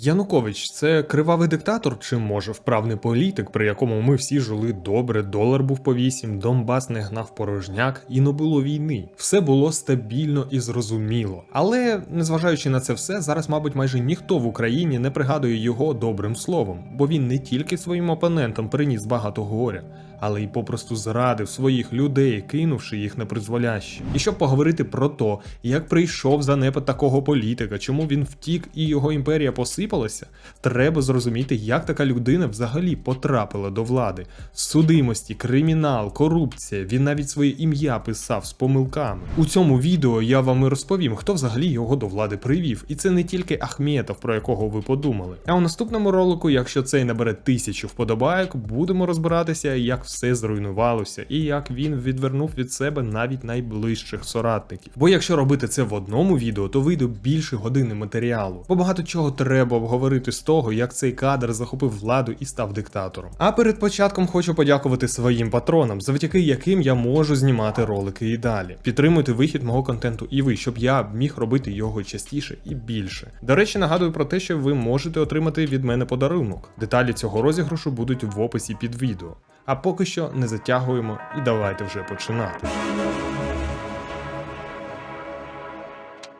Янукович це кривавий диктатор, чи може вправний політик, при якому ми всі жили добре, долар був по 8, Донбас не гнав порожняк і не було війни. Все було стабільно і зрозуміло. Але незважаючи на це все, зараз, мабуть, майже ніхто в Україні не пригадує його добрим словом, бо він не тільки своїм опонентам приніс багато горя, але й попросту зрадив своїх людей, кинувши їх на призволяще. І щоб поговорити про то, як прийшов занепад такого політика, чому він втік і його імперія посипалася, треба зрозуміти, як така людина взагалі потрапила до влади. Судимості, кримінал, корупція. Він навіть своє ім'я писав з помилками. У цьому відео я вам і розповім, хто взагалі його до влади привів. І це не тільки Ахметов, про якого ви подумали. А у наступному ролику, якщо цей набере тисячу вподобайок, будемо розбиратися, як все зруйнувалося, і як він відвернув від себе навіть найближчих соратників. Бо якщо робити це в одному відео, то вийде більше години матеріалу. Бо багато чого треба обговорити з того, як цей кадр захопив владу і став диктатором. А перед початком хочу подякувати своїм патронам, завдяки яким я можу знімати ролики і далі. Підтримуйте вихід мого контенту і ви, щоб я міг робити його частіше і більше. До речі, нагадую про те, що ви можете отримати від мене подарунок. Деталі цього розіграшу будуть в описі під відео. А поки що не затягуємо і давайте вже починати.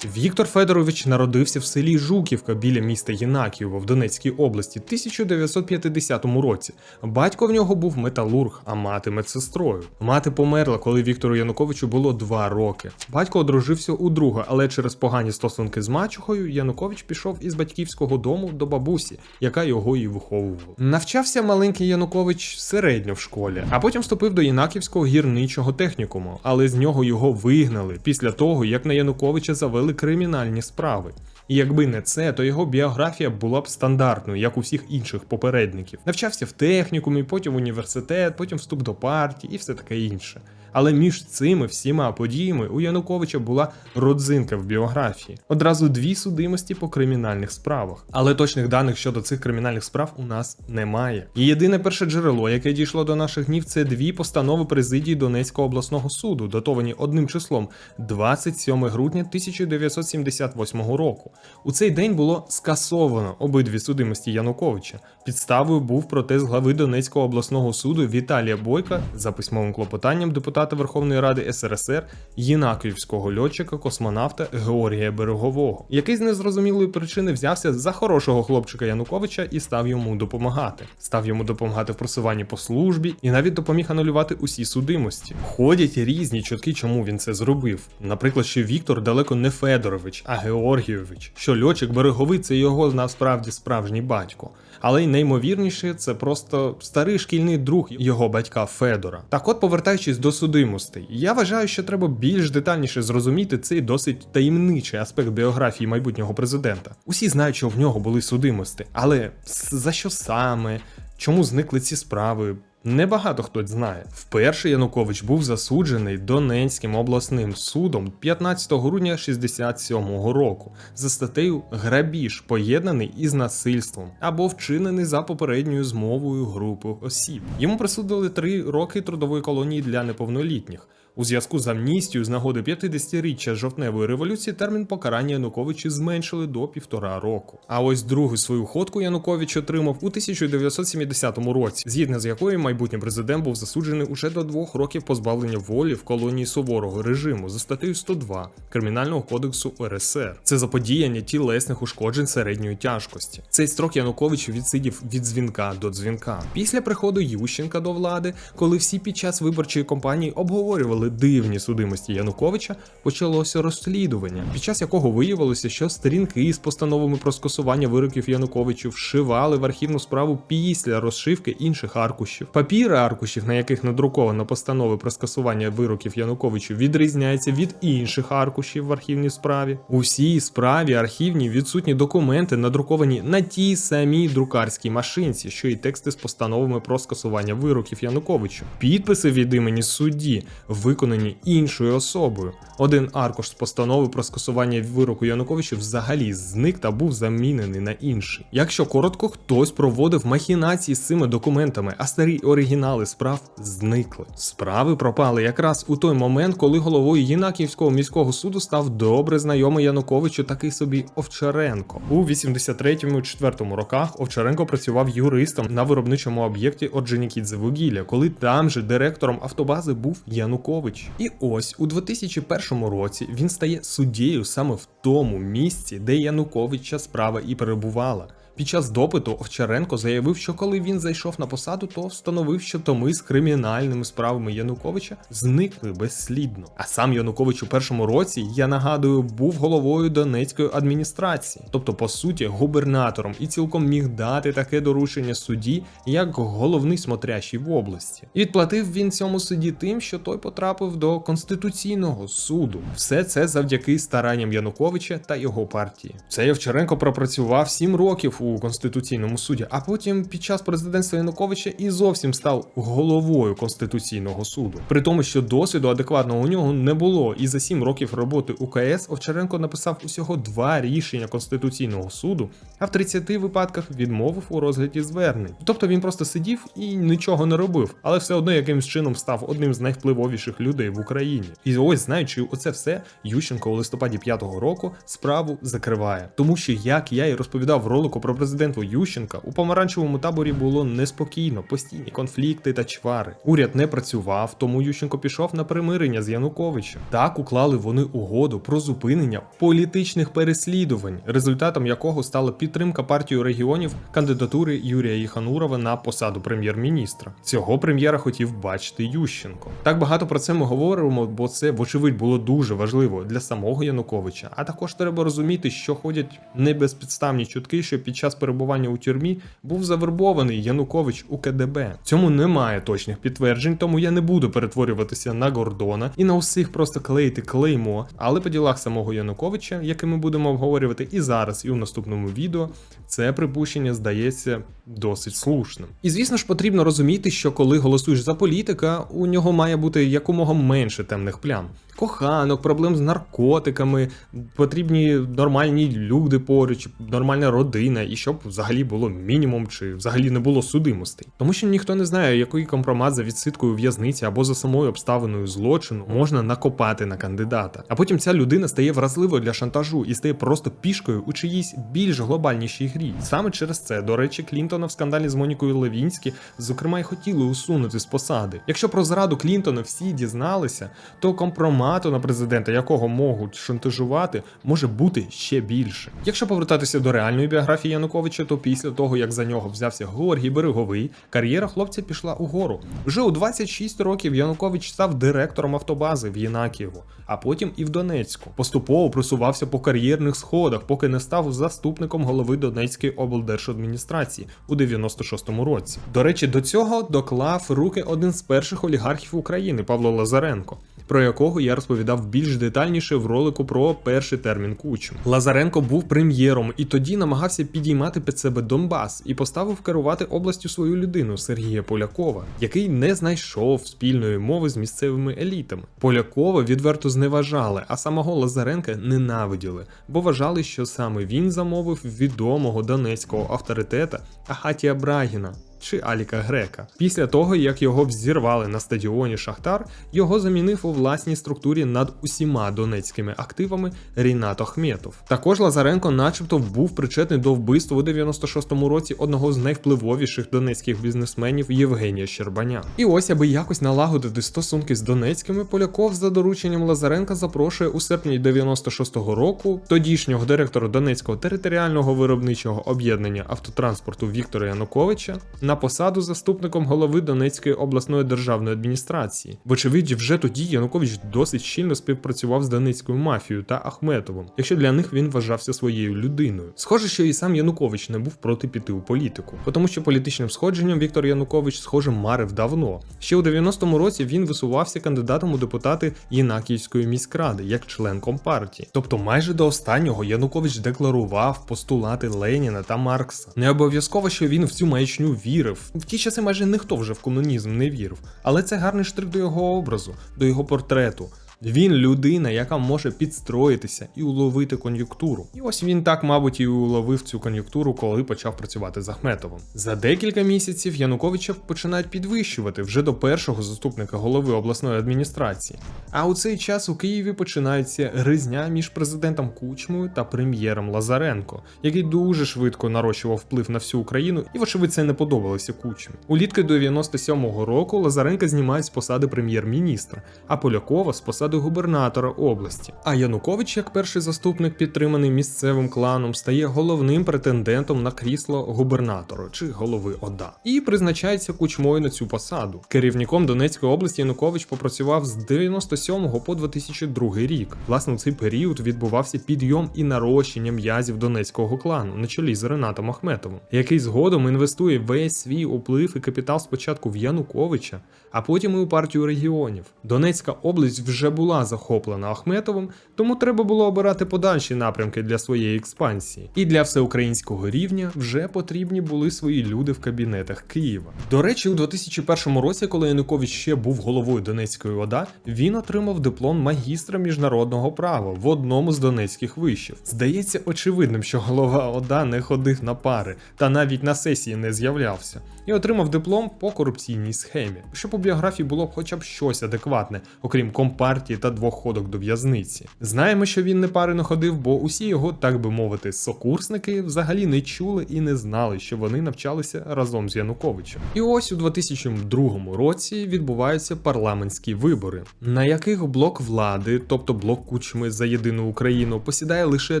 Віктор Федорович народився в селі Жуківка біля міста Єнакієво в Донецькій області в 1950 році. Батько в нього був металург, а мати медсестрою. Мати померла, коли Віктору Януковичу було два роки. Батько одружився у друга, але через погані стосунки з мачухою Янукович пішов із батьківського дому до бабусі, яка його і виховувала. Навчався маленький Янукович середньо в школі, а потім вступив до Єнаківського гірничого технікуму, але з нього його вигнали після того, як на Януковича завели кримінальні справи. І якби не це, то його біографія була б стандартною, як у всіх інших попередників. Навчався в технікумі, потім в університет, потім вступ до партії і все таке інше. Але між цими всіма подіями у Януковича була родзинка в біографії. Одразу дві судимості по кримінальних справах. Але точних даних щодо цих кримінальних справ у нас немає. І єдине перше джерело, яке дійшло до наших днів, це дві постанови президії Донецького обласного суду, датовані одним числом 27 грудня 1978 року. У цей день було скасовано обидві судимості Януковича. Підставою був протест глави Донецького обласного суду Віталія Бойка за письмовим клопотанням депутата Верховної Ради СРСР Єнаківського льотчика космонавта Георгія Берегового, який з незрозумілої причини взявся за хорошого хлопчика Януковича і став йому допомагати. Став йому допомагати в просуванні по службі і навіть допоміг анулювати усі судимості. Ходять різні чутки, чому він це зробив. Наприклад, що Віктор далеко не Федорович, а Георгійович, що льотчик береговий це його насправді справжній батько. Але й наймовірніше, це просто старий шкільний друг його батька Федора. Так от, повертаючись до судимостей, я вважаю, що треба більш детальніше зрозуміти цей досить таємничий аспект біографії майбутнього президента. Усі знають, що в нього були судимості, але за що саме? Чому зникли ці справи? Небагато хто знає. Вперше Янукович був засуджений Донецьким обласним судом 15 грудня 67-го року за статтею грабіж, поєднаний із насильством або вчинений за попередньою змовою групи осіб. Йому присудили три роки трудової колонії для неповнолітніх. У зв'язку з амністією з нагоди 50-річчя жовтневої революції термін покарання Януковичі зменшили до півтора року. А ось другу свою ходку Янукович отримав у 1970 році, згідно з якою майбутній президент був засуджений уже до двох років позбавлення волі в колонії суворого режиму за статтею 102 Кримінального кодексу РСР. Це заподіяння тілесних ушкоджень середньої тяжкості. Цей строк Янукович відсидів від дзвінка до дзвінка. Після приходу Ющенка до влади, коли всі під час виборчої кампанії обговорювали дивні судимості Януковича, почалося розслідування, під час якого виявилося, що сторінки з постановами про скасування вироків Януковичу вшивали в архівну справу після розшивки інших аркушів. Папіри аркушів, на яких надруковано постанови про скасування вироків Януковичу, відрізняються від інших аркушів в архівній справі. У всій справі архівній відсутні документи, надруковані на тій самій друкарській машинці, що і тексти з постановами про скасування вироків Януковичу. Підписи від імені судді, виконані іншою особою. Один аркуш з постанови про скасування вироку Януковича взагалі зник та був замінений на інший. Якщо коротко, хтось проводив махінації з цими документами, а старі оригінали справ зникли. Справи пропали якраз у той момент, коли головою Єнакіївського міського суду став добре знайомий Януковичу такий собі Овчаренко. У 83-4 роках Овчаренко працював юристом на виробничому об'єкті Орджонікідзе вугілля, коли там же директором автобази був Янукович. І ось у 2001 році він стає суддєю саме в тому місці, де Януковича справа і перебувала. Під час допиту Овчаренко заявив, що коли він зайшов на посаду, то встановив, що томи з кримінальними справами Януковича зникли безслідно. А сам Янукович у першому році, я нагадую, був головою Донецької адміністрації, тобто, по суті, губернатором, і цілком міг дати таке доручення судді, як головний смотрящий в області. І відплатив він цьому судді тим, що той потрапив до конституційного суду. Все це завдяки старанням Януковича та його партії. Цей Овчаренко пропрацював 7 років у конституційному суді, а потім під час президентства Януковича і зовсім став головою конституційного суду. При тому, що досвіду адекватного у нього не було, і за 7 років роботи у КС Овчаренко написав усього два рішення конституційного суду, а в 30 випадках відмовив у розгляді звернень. Тобто він просто сидів і нічого не робив, але все одно якимсь чином став одним з найвпливовіших людей в Україні. І ось знаючи оце все, Ющенко у листопаді 5-го року справу закриває, тому що як я і розповідав в ролику про президенту Ющенка, у помаранчевому таборі було неспокійно, постійні конфлікти та чвари. Уряд не працював, тому Ющенко пішов на примирення з Януковичем. Так уклали вони угоду про зупинення політичних переслідувань, результатом якого стала підтримка партії регіонів кандидатури Юрія Єханурова на посаду прем'єр-міністра. Цього прем'єра хотів бачити Ющенко. Так багато про це ми говоримо, бо це, вочевидь, було дуже важливо для самого Януковича. А також треба розуміти, що ходять не безпідставні чутки, що під час перебування у тюрмі був завербований Янукович у КДБ. Цьому немає точних підтверджень, тому я не буду перетворюватися на Гордона і на усіх просто клеїти клеймо. Але по ділах самого Януковича, яке ми будемо обговорювати і зараз, і у наступному відео, це припущення здається досить слушним. І звісно ж потрібно розуміти, що коли голосуєш за політика, у нього має бути якомога менше темних плям. Коханок, проблем з наркотиками, потрібні нормальні люди поруч, нормальна родина, і щоб взагалі було мінімум чи взагалі не було судимостей. Тому що ніхто не знає, який компромат за відсидкою в'язниці або за самою обставиною злочину можна накопати на кандидата. А потім ця людина стає вразливою для шантажу і стає просто пішкою у чиїсь більш глобальнішій грі. Саме через це, до речі, Клінтона в скандалі з Монікою Левінські, зокрема, й хотіли усунути з посади. Якщо про зраду Клінтона всі дізналися, то компромату на президента, якого можуть шантажувати, може бути ще більше. Якщо повертатися до реальної біографії Януковича, то після того, як за нього взявся Георгій Береговий, кар'єра хлопця пішла угору. Вже у 26 років Янукович став директором автобази в Єнакієво, а потім і в Донецьку. Поступово просувався по кар'єрних сходах, поки не став заступником голови Донецької облдержадміністрації у 96-му році. До речі, до цього доклав руки один з перших олігархів України Павло Лазаренко. Про якого я розповідав більш детальніше в ролику про перший термін Кучм. Лазаренко був прем'єром і тоді намагався підіймати під себе Донбас і поставив керувати областю свою людину Сергія Полякова, який не знайшов спільної мови з місцевими елітами. Полякова відверто зневажали, а самого Лазаренка ненавиділи, бо вважали, що саме він замовив відомого донецького авторитета Ахатія Брагіна. Чи Аліка Грека. Після того, як його взірвали на стадіоні Шахтар, його замінив у власній структурі над усіма донецькими активами Рінат Ахметов. Також Лазаренко, начебто, був причетний до вбивства у 96-му році одного з найвпливовіших донецьких бізнесменів Євгенія Щербаня. І ось, аби якось налагодити стосунки з Донецькими, Поляков за дорученням Лазаренка запрошує у серпні 96-го року тодішнього директора Донецького територіального виробничого об'єднання автотранспорту Віктора Януковича на посаду заступником голови Донецької обласної державної адміністрації. Вочевидь, вже тоді Янукович досить щільно співпрацював з Донецькою мафією та Ахметовим, якщо для них він вважався своєю людиною. Схоже, що і сам Янукович не був проти піти у політику, тому що політичним сходженням Віктор Янукович, схоже, марив давно. Ще у 90-му році він висувався кандидатом у депутати Єнакіївської міськради як член компартії. Тобто, майже до останнього Янукович декларував постулати Леніна та Маркса. Не обов'язково, що він в цю маячню вірив вірив. В ті часи майже ніхто вже в комунізм не вірив. Але це гарний штрих до його образу, до його портрету. Він людина, яка може підстроїтися і уловити кон'юнктуру. І ось він так, мабуть, і уловив цю кон'юнктуру, коли почав працювати з Ахметовим. За декілька місяців Януковича починають підвищувати вже до першого заступника голови обласної адміністрації. А у цей час у Києві починається гризня між президентом Кучмою та прем'єром Лазаренко, який дуже швидко нарощував вплив на всю Україну, і, вочевидь, це не подобалося Кучмі. Улітки 97-го року Лазаренка знімають з посади прем'єр-міністра, а Полякова з посади губернатора області. А Янукович, як перший заступник, підтриманий місцевим кланом, стає головним претендентом на крісло губернатора чи голови ОДА і призначається кучмою на цю посаду. Керівником Донецької області Янукович попрацював з 97 по 2002 рік. Власне, у цей період відбувався підйом і нарощення м'язів донецького клану на чолі з Ренатом Ахметовим, який згодом інвестує весь свій уплив і капітал спочатку в Януковича, а потім і у партію регіонів. Донецька область вже була захоплена Ахметовим, тому треба було обирати подальші напрямки для своєї експансії. І для всеукраїнського рівня вже потрібні були свої люди в кабінетах Києва. До речі, у 2001 році, коли Янукович ще був головою Донецької ОДА, він отримав диплом магістра міжнародного права в одному з донецьких вишів. Здається очевидним, що голова ОДА не ходив на пари та навіть на сесії не з'являвся, і отримав диплом по корупційній схемі, щоб у біографії було б хоча б щось адекватне, окрім компартії та двох ходок до в'язниці. Знаємо, що він не пари не ходив, бо усі його, так би мовити, сокурсники взагалі не чули і не знали, що вони навчалися разом з Януковичем. І ось у 2002 році відбуваються парламентські вибори, на яких блок влади, тобто блок кучми за єдину Україну, посідає лише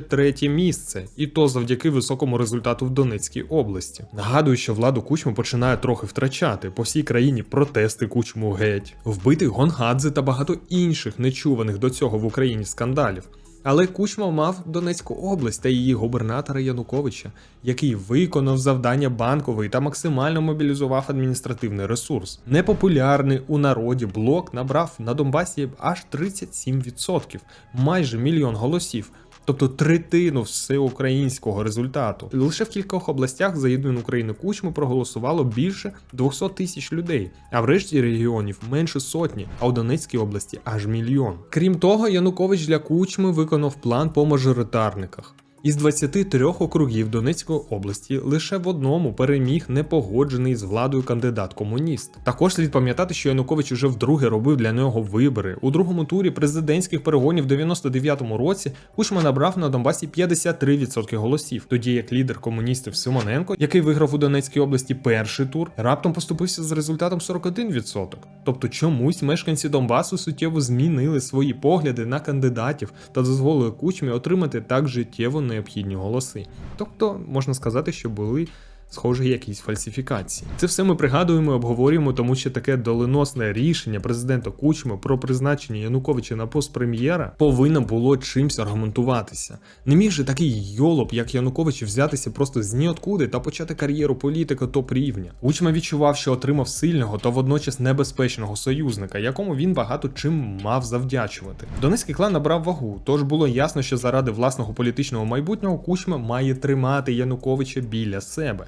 третє місце, і то завдяки високому результату в Донецькій області. Нагадую, що владу кучми починає трохи втрачати по всій країні протести кучму геть, вбитий Гонгадзе та багато інших нечуваних до цього в Україні скандалів. Але Кучма мав Донецьку область та її губернатора Януковича, який виконав завдання банкової та максимально мобілізував адміністративний ресурс. Непопулярний у народі блок набрав на Донбасі аж 37%, майже мільйон голосів. Тобто третину всеукраїнського результату. Лише в кількох областях за єдину Україну кучму проголосувало більше 200 тисяч людей, а в решті регіонів менше сотні, а у Донецькій області аж мільйон. Крім того, Янукович для кучми виконав план по мажоритарниках. Із 23 округів Донецької області лише в одному переміг непогоджений з владою кандидат комуніст. Також слід пам'ятати, що Янукович уже вдруге робив для нього вибори. У другому турі президентських перегонів в 99-му році Кучма набрав на Донбасі 53% голосів, тоді як лідер комуністів Симоненко, який виграв у Донецькій області перший тур, раптом поступився з результатом 41%. Тобто чомусь мешканці Донбасу суттєво змінили свої погляди на кандидатів та дозволили кучмі отримати так життєво необхідні голоси. Тобто можна сказати, що були. Схоже, якісь фальсифікації. Це все ми пригадуємо і обговорюємо, тому що таке доленосне рішення президента Кучми про призначення Януковича на пост прем'єра повинно було чимсь аргументуватися. Не міг же такий йолоп, як Янукович, взятися просто з ніоткуди та почати кар'єру політика топ рівня. Кучма відчував, що отримав сильного та водночас небезпечного союзника, якому він багато чим мав завдячувати. Донецький клан набрав вагу, тож було ясно, що заради власного політичного майбутнього Кучма має тримати Януковича біля себе.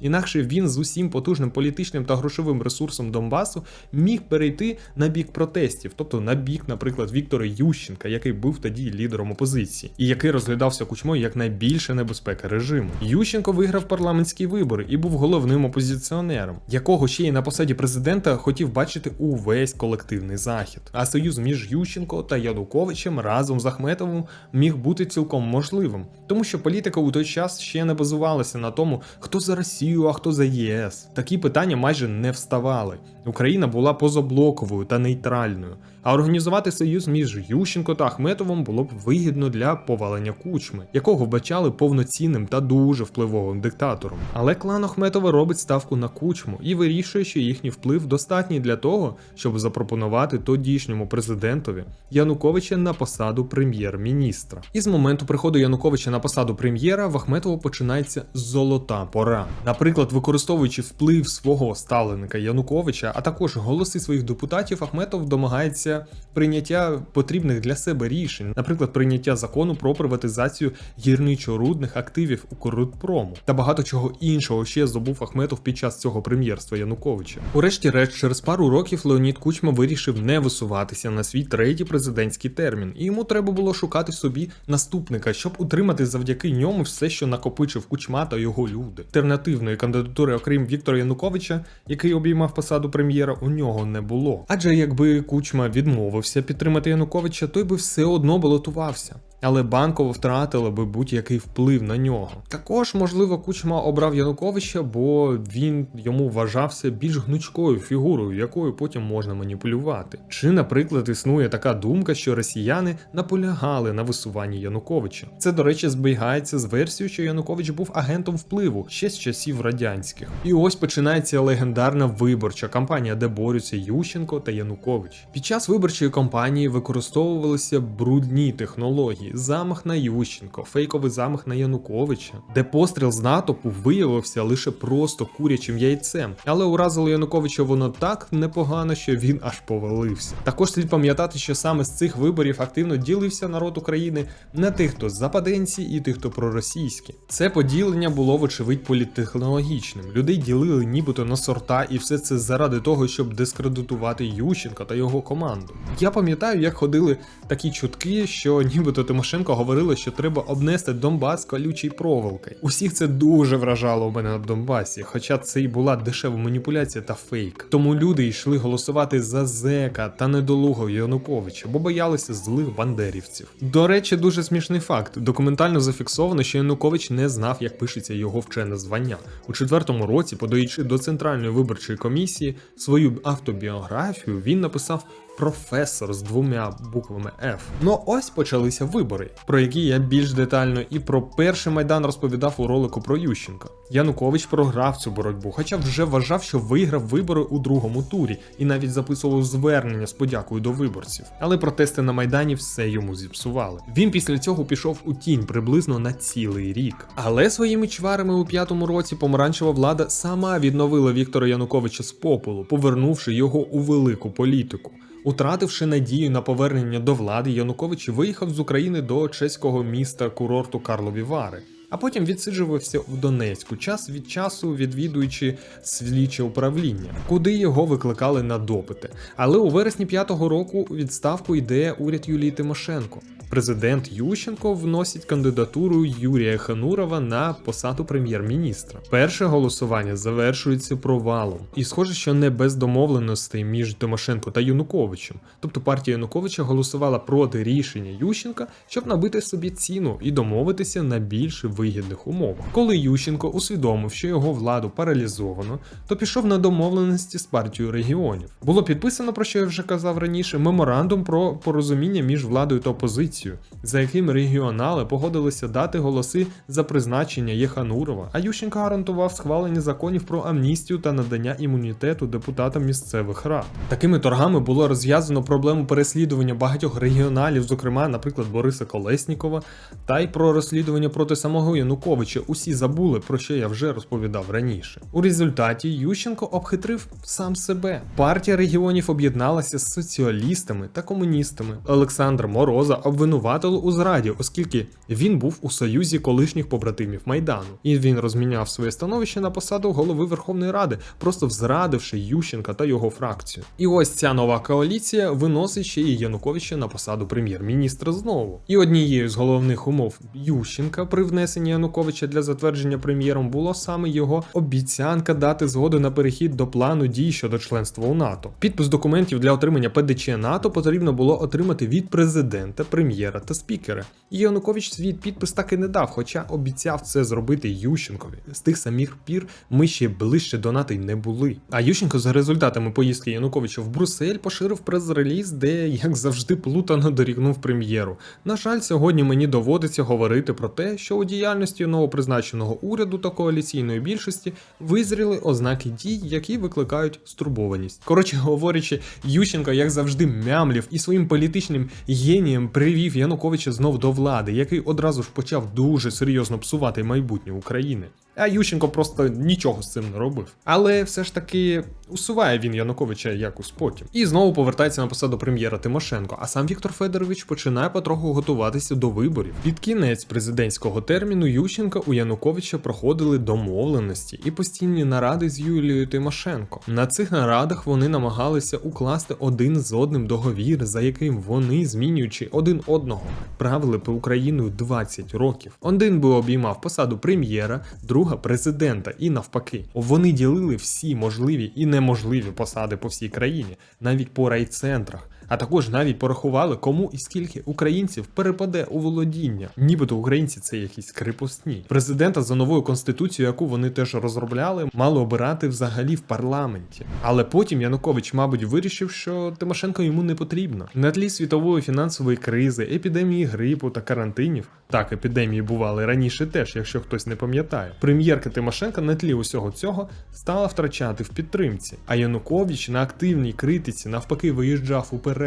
Інакше він з усім потужним політичним та грошовим ресурсом Донбасу міг перейти на бік протестів, тобто на бік, наприклад, Віктора Ющенка, який був тоді лідером опозиції, і який розглядався кучмою як найбільша небезпека режиму. Ющенко виграв парламентські вибори і був головним опозиціонером, якого ще й на посаді президента хотів бачити увесь колективний захід. А союз між Ющенко та Януковичем разом з Ахметовим міг бути цілком можливим, тому що політика у той час ще не базувалася на тому, хто за Росію, а хто за ЄС. Такі питання майже не вставали. Україна була позаблоковою та нейтральною. А організувати союз між Ющенко та Ахметовим було б вигідно для повалення кучми, якого вбачали повноцінним та дуже впливовим диктатором. Але клан Ахметова робить ставку на кучму і вирішує, що їхній вплив достатній для того, щоб запропонувати тодішньому президентові Януковича на посаду прем'єр-міністра. І з моменту приходу Януковича на посаду прем'єра в Ахметова починається золота пора. Наприклад, використовуючи вплив свого ставленика Януковича, а також голоси своїх депутатів, Ахметов домагається прийняття потрібних для себе рішень, наприклад, прийняття закону про приватизацію гірничо-рудних активів у Коррутпрому та багато чого іншого ще здобув Ахметов під час цього прем'єрства Януковича. Урешті-решт, через пару років Леонід Кучма вирішив не висуватися на свій третій президентський термін, і йому треба було шукати собі наступника, щоб утримати завдяки ньому все, що накопичив Кучма та його люди. Альтернативної кандидатури, окрім Віктора Януковича, який обіймав посаду прем'єра, у нього не було. Адже якби Кучма відмовився підтримати Януковича, той би все одно балотувався. Але банково втратила би будь-який вплив на нього. Також, можливо, Кучма обрав Януковича, бо він йому вважався більш гнучкою фігурою, якою потім можна маніпулювати. Чи, наприклад, існує така думка, що росіяни наполягали на висуванні Януковича. Це, до речі, збігається з версією, що Янукович був агентом впливу ще з часів радянських. І ось починається легендарна виборча кампанія, де борються Ющенко та Янукович. Під час виборчої кампанії використовувалися брудні технології, замах на Ющенко, фейковий замах на Януковича, де постріл з натовпу виявився лише просто курячим яйцем, але уразило Януковича воно так непогано, що він аж повалився. Також слід пам'ятати, що саме з цих виборів активно ділився народ України на тих, хто западенці, і тих, хто проросійські. Це поділення було вочевидь політтехнологічним. Людей ділили нібито на сорта, і все це заради того, щоб дискредитувати Ющенка та його команду. Я пам'ятаю, як ходили такі чутки, що нібито Тимошенко говорила, що треба обнести Донбас колючий проволокою. Усіх це дуже вражало у мене на Донбасі, хоча це і була дешева маніпуляція та фейк. Тому люди йшли голосувати за зека та недолугого Януковича, бо боялися злих бандерівців. До речі, дуже смішний факт. Документально зафіксовано, що Янукович не знав, як пишеться його вчене звання. У четвертому році, подаючи до центральної виборчої комісії свою автобіографію, він написав професор з двома буквами F. Ну ось почалися вибори, про які я більш детально і про перший майдан розповідав у ролику про Ющенка. Янукович програв цю боротьбу, хоча вже вважав, що виграв вибори у другому турі і навіть записував звернення з подякою до виборців. Але протести на майдані все йому зіпсували. Він після цього пішов у тінь приблизно на цілий рік. Але своїми чварами у п'ятому році помаранчева влада сама відновила Віктора Януковича з попелу, повернувши його у велику політику. Утративши надію на повернення до влади, Янукович виїхав з України до чеського міста курорту Карлові Вари. А потім відсиджувався в Донецьку, час від часу відвідуючи слідче управління, куди його викликали на допити. Але у вересні п'ятого року у відставку йде уряд Юлії Тимошенко. Президент Ющенко вносить кандидатуру Юрія Ханурова на посаду прем'єр-міністра. Перше голосування завершується провалом, і схоже, що не без домовленостей між Тимошенко та Януковичем. Тобто партія Януковича голосувала проти рішення Ющенка, щоб набити собі ціну і домовитися на більш вигідних умовах. Коли Ющенко усвідомив, що його владу паралізовано, то пішов на домовленості з партією регіонів. Було підписано, про що я вже казав раніше, меморандум про порозуміння між владою та опозицією, за яким регіонали погодилися дати голоси за призначення Єханурова, а Ющенко гарантував схвалення законів про амністію та надання імунітету депутатам місцевих рад. Такими торгами було розв'язано проблему переслідування багатьох регіоналів, зокрема, наприклад, Бориса Колеснікова, та й про розслідування проти самого Януковича. Усі забули, про що я вже розповідав раніше. У результаті Ющенко обхитрив сам себе. Партія регіонів об'єдналася з соціалістами та комуністами. Олександр Мороза обвинуватили у зраді, оскільки він був у союзі колишніх побратимів Майдану, і він розміняв своє становище на посаду голови Верховної Ради, просто зрадивши Ющенка та його фракцію. І ось ця нова коаліція виносить ще і Януковича на посаду прем'єр-міністра знову. І однією з головних умов Ющенка при внесенні Януковича для затвердження прем'єром було саме його обіцянка дати згоду на перехід до плану дій щодо членства у НАТО. Підпис документів для отримання ПДЧ НАТО потрібно було отримати від президента, прем'єра та спікера. І Янукович свій підпис так і не дав, хоча обіцяв це зробити Ющенкові. З тих самих пір ми ще ближче до НАТО й не були. А Ющенко за результатами поїздки Януковича в Брюссель поширив прес-реліз, де, як завжди, плутано дорігнув прем'єру. На жаль, сьогодні мені доводиться говорити про те, що у діяльності новопризначеного уряду та коаліційної більшості визріли ознаки дій, які викликають стурбованість. Коротше говорячи, Ющенко, як завжди, мямлів і своїм політичним генієм привів Януковича знов до влади, який одразу ж почав дуже серйозно псувати майбутнє України. А Ющенко просто нічого з цим не робив. Але все ж таки усуває він Януковича якось потім. І знову повертається на посаду прем'єра Тимошенко. А сам Віктор Федорович починає потроху готуватися до виборів. Під кінець президентського терміну Ющенка у Януковича проходили домовленості і постійні наради з Юлією Тимошенко. На цих нарадах вони намагалися укласти один з одним договір, за яким вони, змінюючи один одного, правили по Україною 20 років. Один би обіймав посаду прем'єра, друга президента, і навпаки. Вони ділили всі можливі і неможливі посади по всій країні, навіть по райцентрах. А також навіть порахували, кому і скільки українців перепаде у володіння. Нібито українці це якісь крепосні. Президента за новою конституцією, яку вони теж розробляли, мали обирати взагалі в парламенті. Але потім Янукович, мабуть, вирішив, що Тимошенко йому не потрібно. На тлі світової фінансової кризи, епідемії грипу та карантинів. Так, епідемії бували раніше теж, якщо хтось не пам'ятає. Прем'єрка Тимошенка на тлі усього цього стала втрачати в підтримці. А Янукович на активній критиці навпаки виїжджав уперед.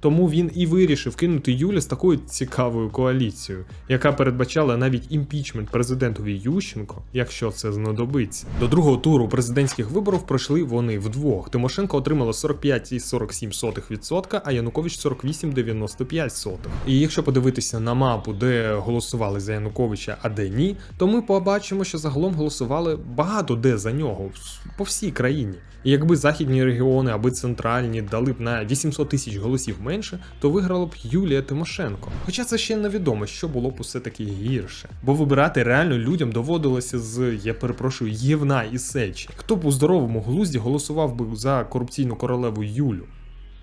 Тому він і вирішив кинути Юлю з такою цікавою коаліцією, яка передбачала навіть імпічмент президентові Ющенко, якщо це знадобиться. До другого туру президентських виборів пройшли вони вдвох. Тимошенко отримала 45,47%, а Янукович 48,95%. І якщо подивитися на мапу, де голосували за Януковича, а де ні, то ми побачимо, що загалом голосували багато де за нього по всій країні. І якби західні регіони аби центральні дали б на 800 тисяч голосів менше, то виграла б Юлія Тимошенко. Хоча це ще невідомо, що було б усе таки гірше. Бо вибирати реально людям доводилося з, я перепрошую, Євна і Сечі. Хто б у здоровому глузді голосував би за корупційну королеву Юлю?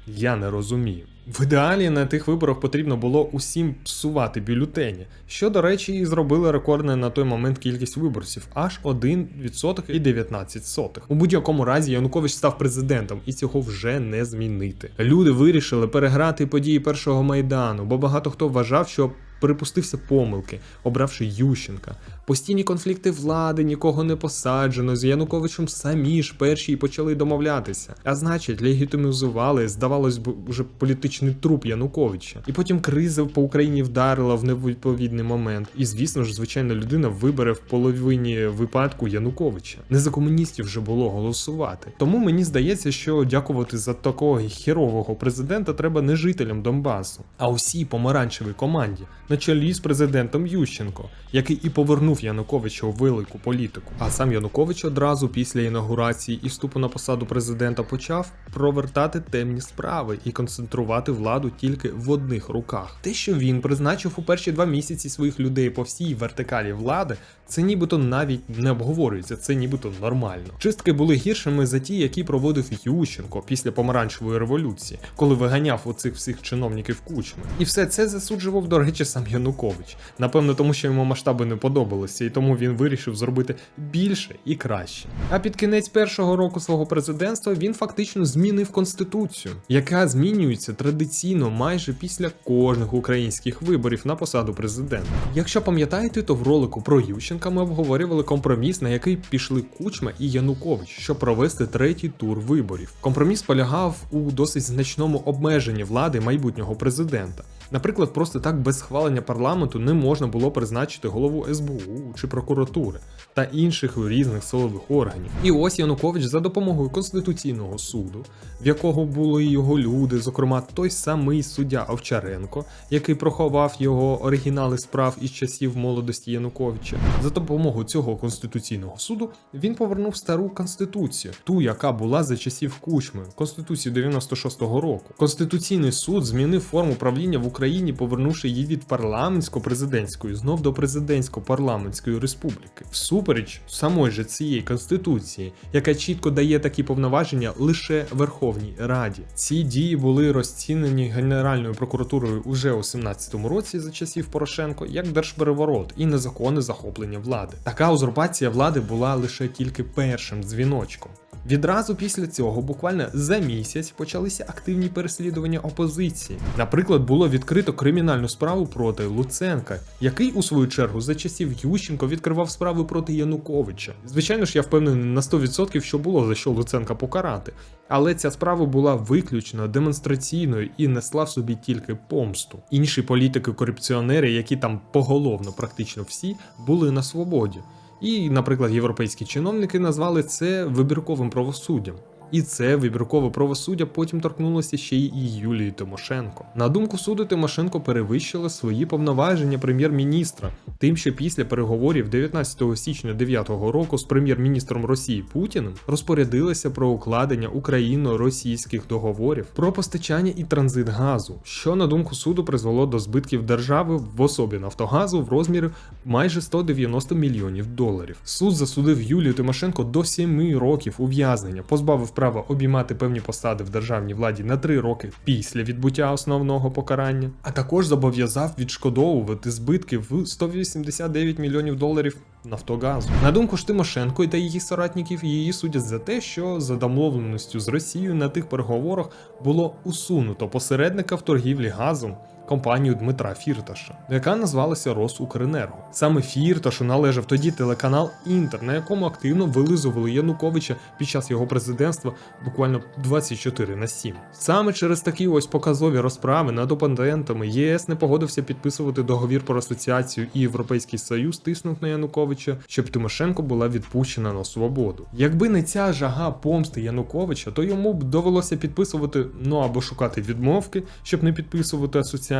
Я не розумію. В ідеалі на тих виборах потрібно було усім псувати бюлетені, що, до речі, і зробили рекордне на той момент кількість виборців аж 1% і 19 сотих. У будь-якому разі Янукович став президентом, і цього вже не змінити. Люди вирішили переграти події першого майдану, бо багато хто вважав, що. Припустився помилки, обравши Ющенка. Постійні конфлікти влади, нікого не посаджено. З Януковичем самі ж перші й почали домовлятися. А значить, легітимізували, здавалось б, уже політичний труп Януковича. І потім криза по Україні вдарила в невідповідний момент. І звісно ж, звичайна людина вибере в половині випадку Януковича. Не за комуністів вже було голосувати. Тому мені здається, що дякувати за такого херового президента треба не жителям Донбасу, а усій помаранчевій команді на чолі з президентом Ющенко, який і повернув Януковича у велику політику. А сам Янукович одразу після інаугурації і вступу на посаду президента почав провертати темні справи і концентрувати владу тільки в одних руках. Те, що він призначив у перші два місяці своїх людей по всій вертикалі влади, це нібито навіть не обговорюється, це нібито нормально. Чистки були гіршими за ті, які проводив Ющенко після помаранчевої революції, коли виганяв оцих всіх чиновників кучми. І все це засуджував, до речі, сам Янукович. Напевно, тому що йому масштаби не подобалися, і тому він вирішив зробити більше і краще. А під кінець першого року свого президентства він фактично змінив конституцію, яка змінюється традиційно майже після кожних українських виборів на посаду президента. Якщо пам'ятаєте, то в ролику про Ющенка ми обговорювали компроміс, на який пішли Кучма і Янукович, щоб провести третій тур виборів. Компроміс полягав у досить значному обмеженні влади майбутнього президента. Наприклад, просто так без схвалення парламенту не можна було призначити голову СБУ чи прокуратури та інших різних силових органів. І ось Янукович за допомогою Конституційного суду, в якого були його люди, зокрема той самий суддя Овчаренко, який проховав його оригінали справ із часів молодості Януковича. За допомогою цього конституційного суду він повернув стару конституцію, ту, яка була за часів Кучми, конституцію 96-го року. Конституційний суд змінив форму правління в Україні, повернувши її від парламентсько-президентської знов до президентсько-парламентської республіки, всупереч самої же цієї конституції, яка чітко дає такі повноваження лише Верховній Раді. Ці дії були розцінені Генеральною прокуратурою уже у 17-му році за часів Порошенко як держпереворот і незаконне захоплення влади. Така узурпація влади була лише тільки першим дзвіночком. Відразу після цього, буквально за місяць, почалися активні переслідування опозиції. Наприклад, було відкрито кримінальну справу проти Луценка, який у свою чергу за часів Ющенко відкривав справи проти Януковича. Звичайно ж, я впевнений на 100%, що було за що Луценка покарати. Але ця справа була виключно демонстраційною і несла в собі тільки помсту. Інші політики-корупціонери, які там поголовно практично всі, були на свободі. І, наприклад, європейські чиновники назвали це вибірковим правосуддям. І це вибіркове правосуддя потім торкнулося ще й Юлії Тимошенко. На думку суду, Тимошенко перевищила свої повноваження прем'єр-міністра, тим, що після переговорів 19 січня 9 року з прем'єр-міністром Росії Путіним розпорядилася про укладення україно-російських договорів про постачання і транзит газу, що на думку суду призвело до збитків держави в особі Нафтогазу в розмірі майже 190 мільйонів доларів. Суд засудив Юлію Тимошенко до 7 років ув'язнення, позбавив права обіймати певні посади в державній владі на 3 роки після відбуття основного покарання, а також зобов'язав відшкодовувати збитки в 189 мільйонів доларів Нафтогазу. На думку ж Тимошенко та її соратників, її судять за те, що за домовленістю з Росією на тих переговорах було усунуто посередника в торгівлі газом. Компанію Дмитра Фірташа, яка назвалася Росукренерго. Саме Фірташу належав тоді телеканал Інтер, на якому активно вилизували Януковича під час його президентства буквально 24 на 7. Саме через такі ось показові розправи над опонентами ЄС не погодився підписувати договір про асоціацію і Європейський Союз тиснув на Януковича, щоб Тимошенко була відпущена на свободу. Якби не ця жага помсти Януковича, то йому б довелося підписувати, ну або шукати відмовки, щоб не підписувати асоціацію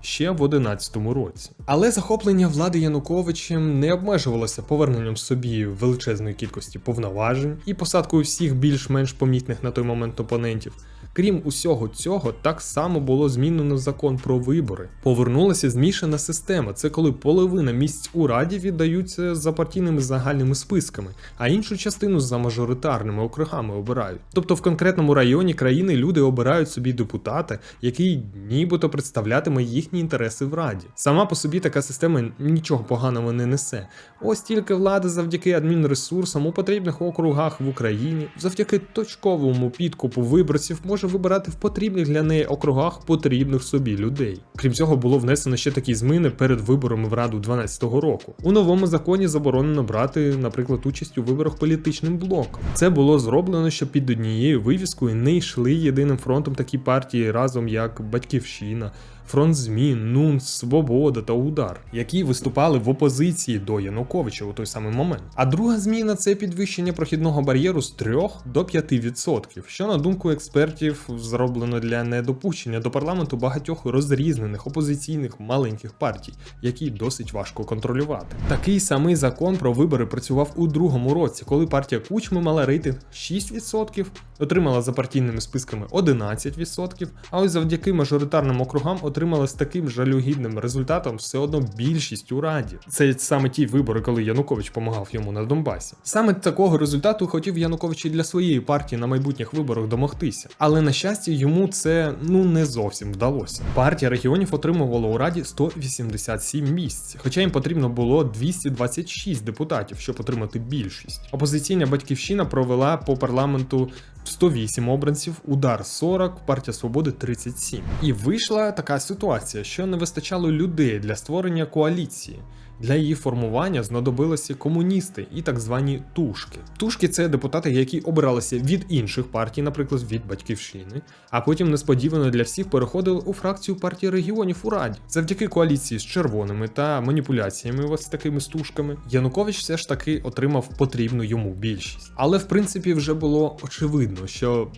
ще в 11 році. Але захоплення влади Януковичем не обмежувалося поверненням собі величезної кількості повноважень і посадкою всіх більш-менш помітних на той момент опонентів. Крім усього цього, так само було змінено закон про вибори. Повернулася змішана система. Це коли половина місць у раді віддаються за партійними загальними списками, а іншу частину за мажоритарними округами обирають. Тобто в конкретному районі країни люди обирають собі депутата, який нібито представлятиме їхні інтереси в раді. Сама по собі така система нічого поганого не несе. Ось тільки влада завдяки адмінресурсам у потрібних округах в Україні, завдяки точковому підкупу виборців може вибирати в потрібних для неї округах потрібних собі людей. Крім цього, було внесено ще такі зміни перед виборами в раду 2012 року. У новому законі заборонено брати, наприклад, участь у виборах політичним блоком. Це було зроблено, щоб під однією вивіскою не йшли єдиним фронтом такі партії разом, як Батьківщина. Фронт змін, НУН, Свобода та Удар, які виступали в опозиції до Януковича у той самий момент. А друга зміна це підвищення прохідного бар'єру з 3 до 5%, що на думку експертів зроблено для недопущення до парламенту багатьох розрізнених опозиційних маленьких партій, які досить важко контролювати. Такий самий закон про вибори працював у другому році, коли партія Кучми мала рейтинг 6%, отримала за партійними списками 11%, а ось завдяки мажоритарним округам отримала з таким жалюгідним результатом все одно більшість у раді. Це саме ті вибори, коли Янукович помагав йому на Донбасі. Саме такого результату хотів Янукович і для своєї партії на майбутніх виборах домогтися. Але на щастя, йому це ну не зовсім вдалося. Партія регіонів отримувала у раді 187 місць, хоча їм потрібно було 226 депутатів, щоб отримати більшість. Опозиційна батьківщина провела по парламенту 108 обранців, удар 40, партія свободи 37. І вийшла така ситуація, що не вистачало людей для створення коаліції. Для її формування знадобилися комуністи і так звані тушки. Тушки це депутати, які обиралися від інших партій, наприклад, від батьківщини, а потім несподівано для всіх переходили у фракцію партії регіонів у раді. Завдяки коаліції з червоними та маніпуляціями ось такими стушками, Янукович все ж таки отримав потрібну йому більшість. Але в принципі вже було очевидно, що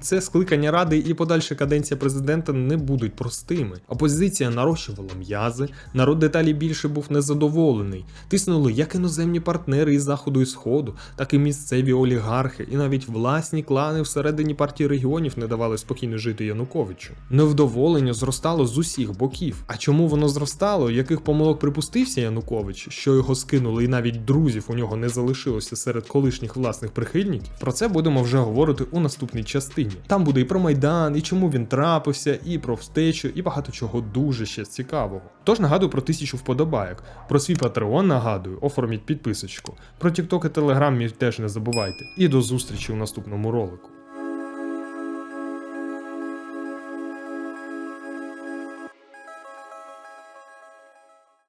це скликання ради і подальша каденція президента не будуть простими. Опозиція нарощувала м'язи, народ деталі більше був незадоволений. Тиснули як іноземні партнери із заходу і сходу, так і місцеві олігархи, і навіть власні клани всередині партії регіонів не давали спокійно жити Януковичу. Невдоволення зростало з усіх боків. А чому воно зростало? Яких помилок припустився Янукович, що його скинули, і навіть друзів у нього не залишилося серед колишніх власних прихильників? Про це будемо вже говорити у наступній частині. Там буде і про майдан, і чому він трапився, і про встечу, і багато чого дуже ще цікавого. Тож нагадую про тисячу вподобайок. Про свій патреон нагадую, оформіть підписочку. Про TikTok і Telegram теж не забувайте. І до зустрічі у наступному ролику.